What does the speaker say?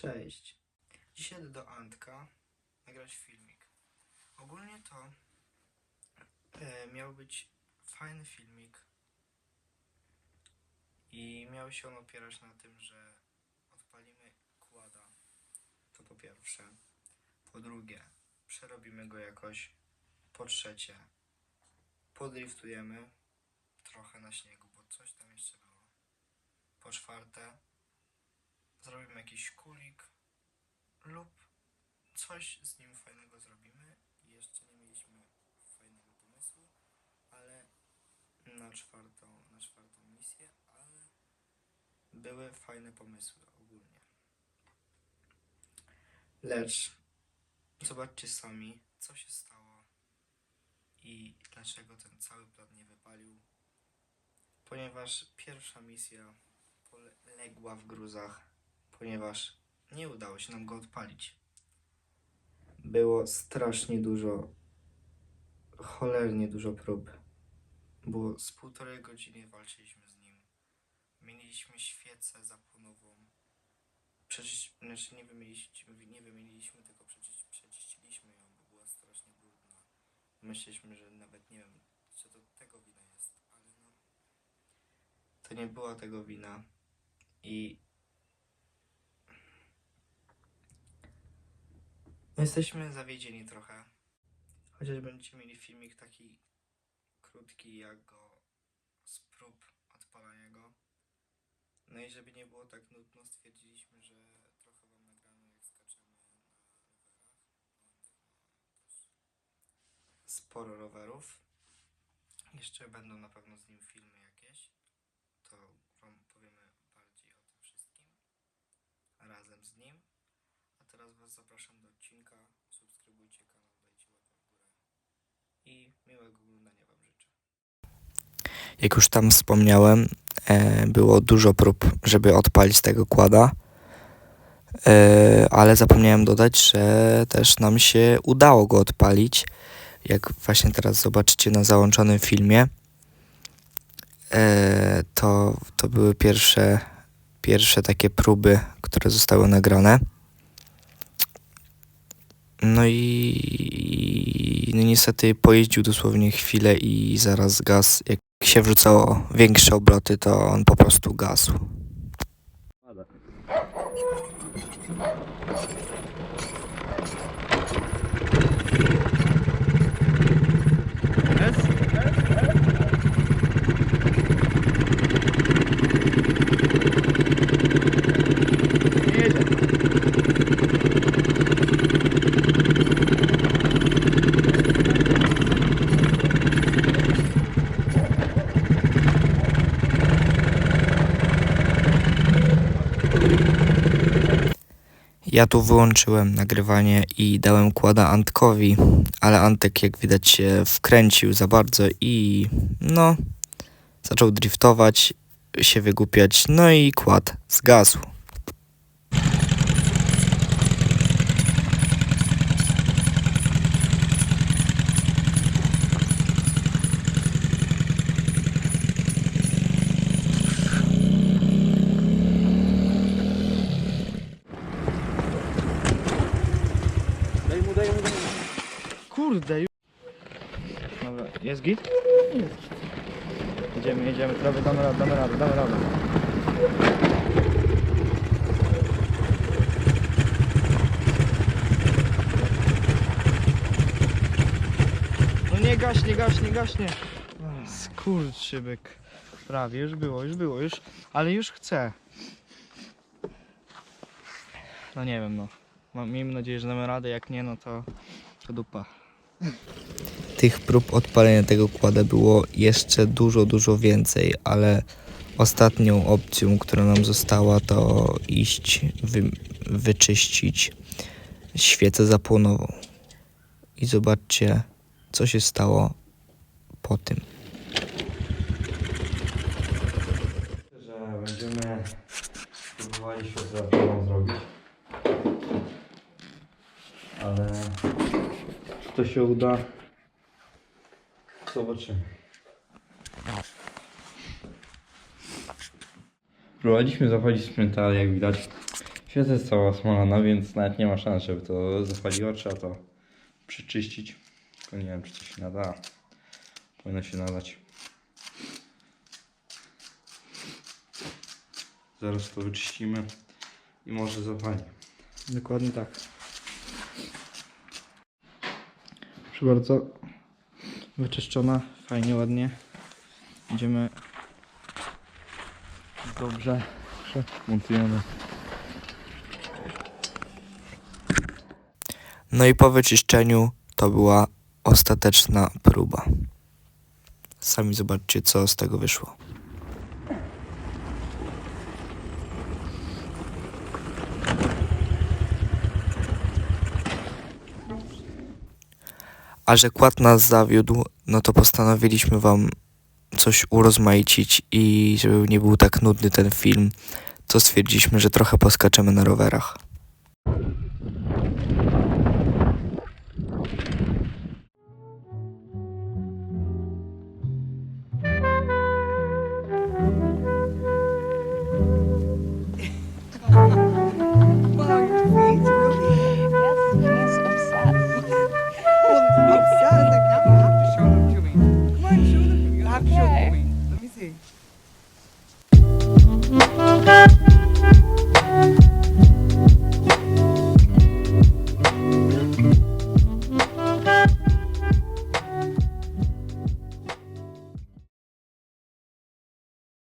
Cześć. Dzisiaj do Antka nagrać filmik. Ogólnie to e, miał być fajny filmik i miał się on opierać na tym, że odpalimy kłada. To po pierwsze. Po drugie, przerobimy go jakoś. Po trzecie, podriftujemy trochę na śniegu, bo coś tam jeszcze było. Po czwarte, zrobimy jakiś kulik lub coś z nim fajnego zrobimy. Jeszcze nie mieliśmy fajnego pomysłu, ale na czwartą, na czwartą misję, ale były fajne pomysły ogólnie. Lecz zobaczcie sami, co się stało i dlaczego ten cały plan nie wypalił. Ponieważ pierwsza misja poległa w gruzach, ponieważ nie udało się nam go odpalić. Było strasznie dużo, cholernie dużo prób. Było z półtorej godziny walczyliśmy z nim. Mieliśmy świecę zapłonową. Przecież, znaczy nie wymieniliśmy, nie wymieniliśmy tylko przeczyściliśmy ją, bo była strasznie brudna. Myśleliśmy, że nawet nie wiem, czy to tego wina jest, ale no. To nie była tego wina. I jesteśmy zawiedzieni trochę. Chociaż będziecie mieli filmik taki krótki, jak go z prób odpalania go. No i żeby nie było tak nudno, stwierdziliśmy, że trochę wam nagramy, jak skaczemy na rowerach. Sporo rowerów. Jeszcze będą na pewno z nim filmy jakieś. To wam powiemy bardziej o tym wszystkim. Razem z nim. Teraz was zapraszam do odcinka. Subskrybujcie kanał, dajcie łapę w górę. I miłego oglądania wam życzę. Jak już tam wspomniałem, e, było dużo prób, żeby odpalić tego kłada, e, ale zapomniałem dodać, że też nam się udało go odpalić. Jak właśnie teraz zobaczycie na załączonym filmie, e, to, to były pierwsze, pierwsze takie próby, które zostały nagrane. No i no niestety pojeździł dosłownie chwilę i zaraz gaz, jak się wrzucało większe obroty, to on po prostu gasł. Ja tu wyłączyłem nagrywanie i dałem kłada Antkowi, ale Antek jak widać się wkręcił za bardzo i no zaczął driftować, się wygłupiać, no i kład zgasł. Daj mu, daj mu, daj mu. Kurde, już. Dobra, jest git? Jedziemy, jedziemy, prawie damy radę, damy radę, damy radę. No nie gaśnie, gaśnie, gaśnie. Skurczybyk. Prawie, już było, już było, już, ale już chcę. No nie wiem, no. Mam, miejmy nadzieję, że damy radę, jak nie, no to, to dupa. Tych prób odpalenia tego kłada było jeszcze dużo, dużo więcej, ale ostatnią opcją, która nam została, to iść wy, wyczyścić świecę zapłonową. I zobaczcie, co się stało po tym. że będziemy próbowali świecę zapalną zrobić. Ale czy to się uda? Zobaczymy. Próbowaliśmy zapalić sprzęt, ale jak widać Świeca jest cała smolana, więc nawet nie ma szans, żeby to zapaliło. Trzeba to przeczyścić. Tylko nie wiem, czy to się nada. Powinno się nadać. Zaraz to wyczyścimy i może zapali. Dokładnie tak. Proszę bardzo. Wyczyszczona, fajnie, ładnie. Idziemy dobrze. Montujemy. No i po wyczyszczeniu to była ostateczna próba. Sami zobaczcie, co z tego wyszło. A że kład nas zawiódł, no to postanowiliśmy wam coś urozmaicić i żeby nie był tak nudny ten film, to stwierdziliśmy, że trochę poskaczemy na rowerach.